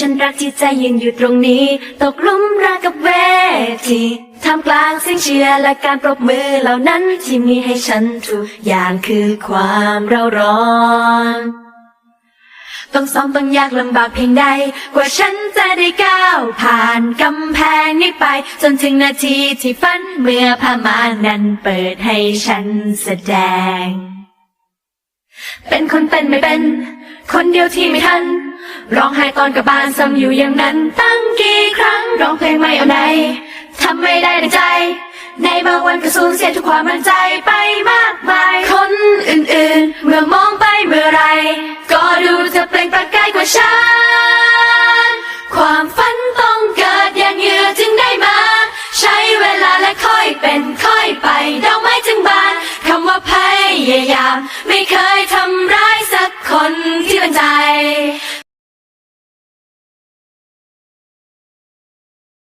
ฉันรักที่ใจยืนอยู่ตรงนี้ ตกลุมรักกับเวทีท่ามกลางเสียงเชียร์และการปรบมือเหล่านั้นที่มีให้ฉันทุกอย่างคือความเร่าร้อนต้องซ้อมต้องยากลำบากเพียงใด กว่าฉันจะได้ก้าวผ่านกำแพงนี้ไป จนถึงนาทีที่ฝันเมื่อพามานนั้นเปิดให้ฉันแสดง เป็นคนเป็นไม่เป็น คนเดียวที่ไม่ทัน ร้องไห้ตอนกลับบ้านซ้ำอยู่อย่างนั้น ตั้งกี่ครั้งร้องเพลงไม่เอาไหนทำไม่ได้ดังใจ ในบางวันก็สูญเสียทุกความมั่นใจไปมากมาย คนอื่นๆ เมื่อมองไปเมื่อไร ก็ดูจะเปล่งประกายกว่าฉัน ความฝันต้องเกิดอย่างเหยื่อจึงได้มา ใช้เวลาและค่อยเป็นค่อยไปดอกไม้จึงบานคำว่าพยายาม ไม่เคยทำร้ายสักคนที่เป็นใจ